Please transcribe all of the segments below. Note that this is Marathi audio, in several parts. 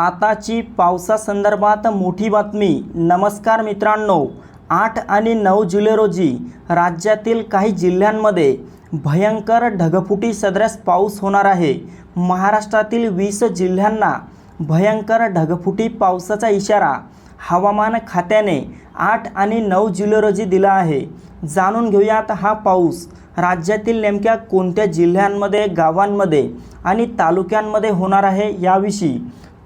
आताची पावसासंदर्भात मोठी बातमी. नमस्कार मित्रांनो. आठ आणि नऊ जुलै रोजी राज्यातील काही जिल्ह्यांमध्ये भयंकर ढगफुटी सदृश पाऊस होणार आहे. महाराष्ट्रातील वीस जिल्ह्यांना भयंकर ढगफुटी पावसाचा इशारा हवामान खात्याने आठ आणि नऊ जुलै रोजी दिला आहे. जाणून घेऊयात हा पाऊस राज्यातील नेमक्या कोणत्या जिल्ह्यांमध्ये गावांमध्ये आणि तालुक्यांमध्ये होणार आहे याविषयी.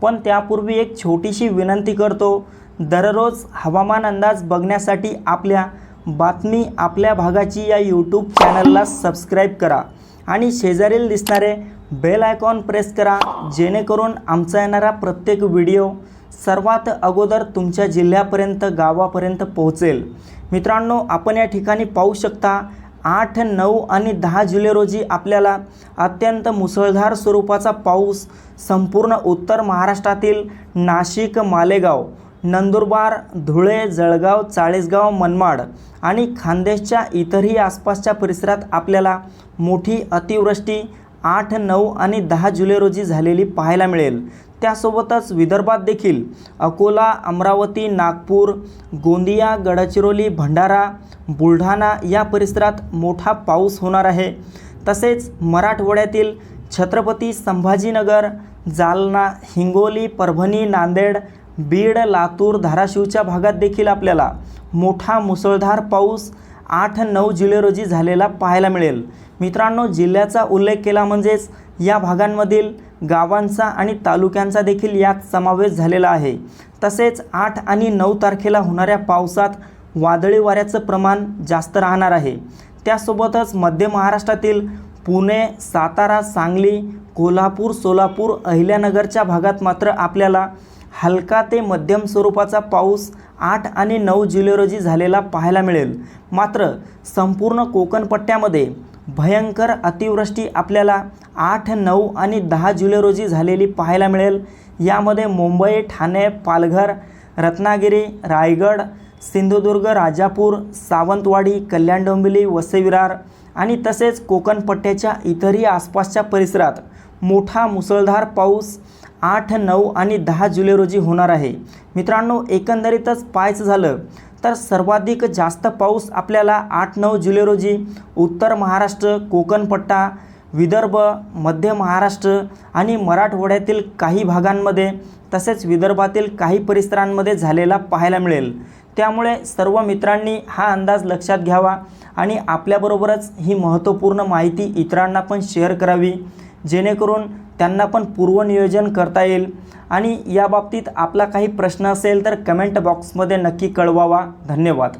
पण त्यापूर्वी एक छोटीशी विनंती करतो. दररोज हवामान अंदाज बघण्यासाठी आपल्या बातमी आपल्या भागाची या यूट्यूब चॅनलला सबस्क्राईब करा. आणि शेजारील दिसणारे बेल आयकॉन प्रेस करा जेणेकरून आमचा येणारा प्रत्येक व्हिडिओ सर्वात अगोदर तुमच्या जिल्ह्यापर्यंत गावापर्यंत पोहोचेल. मित्रांनो आपण या ठिकाणी पाहू शकता आठ नऊ आणि दहा जुलै रोजी आपल्याला अत्यंत मुसळधार स्वरूपाचा पाऊस संपूर्ण उत्तर महाराष्ट्रातील नाशिक मालेगाव नंदुरबार धुळे जळगाव चाळीसगाव मनमाड आणि खानदेशच्या इतरही आसपासच्या परिसरात आपल्याला मोठी अतिवृष्टी आठ नऊ आणि दहा जुलै रोजी झालेली पाहायला मिळेल. त्यासोबतच विदर्भात देखील अकोला अमरावती नागपूर गोंदिया गडचिरोली भंडारा बुलढाणा या परिसरात मोठा पाऊस होणार आहे. तसेच मराठवाड्यातील छत्रपती संभाजीनगर जालना हिंगोली परभणी नांदेड बीड लातूर धाराशिवच्या भागात देखील आपल्याला मोठा मुसळधार पाऊस आठ नऊ जुलै रोजी झालेला पाहायला मिळेल. मित्रांनो जिल्ह्याचा उल्लेख केला म्हणजेच या भागांमधील गावांचा आणि तालुक्यांचा देखील यात समावेश झालेला आहे. तसेच आठ आणि नऊ तारखेला होणाऱ्या पावसात वादळी वाऱ्याचं प्रमाण जास्त राहणार आहे. त्यासोबतच मध्य महाराष्ट्रातील पुणे सातारा सांगली कोल्हापूर सोलापूर अहिल्यानगरच्या भागात मात्र आपल्याला हलका ते मध्यम स्वरूपाचा पाऊस आठ आणि नऊ जुलै रोजी झालेला पाहायला मिळेल. मात्र संपूर्ण कोकणपट्ट्यामध्ये भयंकर अतिवृष्टी आपल्याला आठ नऊ आणि दहा जुलै रोजी झालेली पाहायला मिळेल. यामध्ये मुंबई ठाणे पालघर रत्नागिरी रायगड सिंधुदुर्ग राजापूर सावंतवाडी कल्याण डोंबिवली वसईविरार आणि तसेच कोकणपट्ट्याच्या इतरही आसपासच्या परिसरात मोठा मुसळधार पाऊस आठ नऊ आणि दहा जुलै रोजी होणार आहे. मित्रांनो एकंदरीतच पाहायचं झालं तर सर्वाधिक जास्त पाऊस आपल्याला आठ नऊ जुलै रोजी उत्तर महाराष्ट्र कोकणपट्टा विदर्भ मध्य महाराष्ट्र आणि मराठवाड्यातील काही भागांमध्ये तसेच विदर्भातील काही परिसरांमध्ये झालेला पाहायला मिळेल. त्यामुळे सर्व मित्रांनी हा अंदाज लक्षात घ्यावा आणि आपल्याबरोबरच ही महत्त्वपूर्ण माहिती इतरांना पण शेअर करावी जेणेकरून त्यांना पण पूर्वनियोजन करता येईल. आणि याबाबतीत आपला काही प्रश्न असेल तर कमेंट बॉक्समध्ये नक्की कळवावा. धन्यवाद.